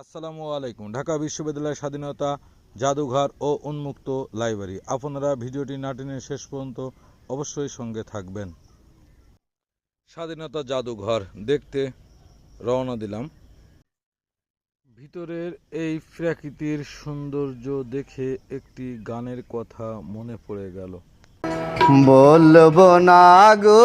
আসসালামু আলাইকুম। ঢাকা বিশ্ববিদ্যালয়ের স্বাধীনতা, জাদুঘর ও উন্মুক্ত লাইব্রেরি। আপনারা ভিডিওটি না টেনে শেষ পর্যন্ত অবশ্যই সঙ্গে থাকবেন। স্বাধীনতা জাদুঘর দেখতে রওনা দিলাম। ভিতরের এই প্রাকৃতির সৌন্দর্য দেখে একটি গানের কথা মনে পড়ে গেল। বলব না গো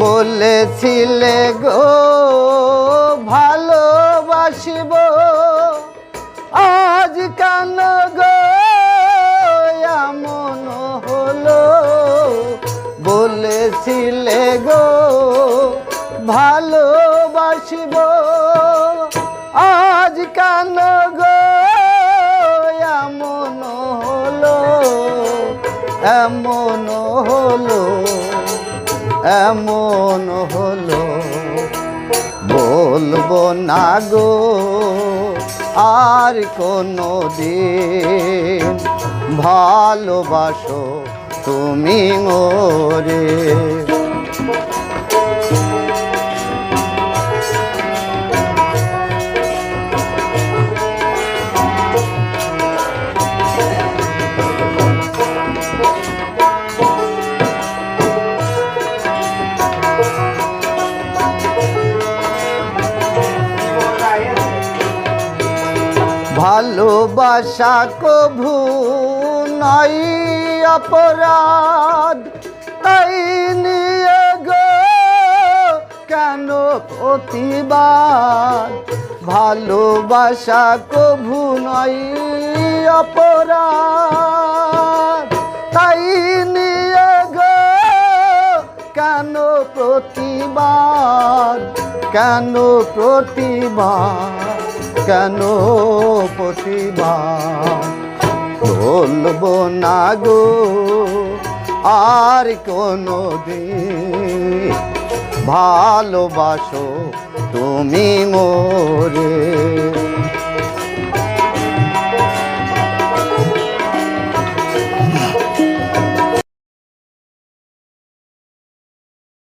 বলেছিলে গো, ভালোবাসিব। আজ কেন গো, এমন হলো? বলেছিলে গো, ভালোবাসিব। আজ কেন গো, এমন হলো? এমন হলো। এমন হলো বলব না গো আর কোনো দিন ভালোবাসো তুমি মোরে। ভালোবাসা কভু নাই অপরাধ। তাই নিয়ে গো কেন প্রতিবাদ? ভালোবাসা কভু নাই অপরাধ। তাই নিয়ে গো কেন প্রতিবাদ? কেন প্রতিবাদ? কেন প্রতিমা বলব না গো আর কোনো দিন ভালোবাসো তুমি মোরে।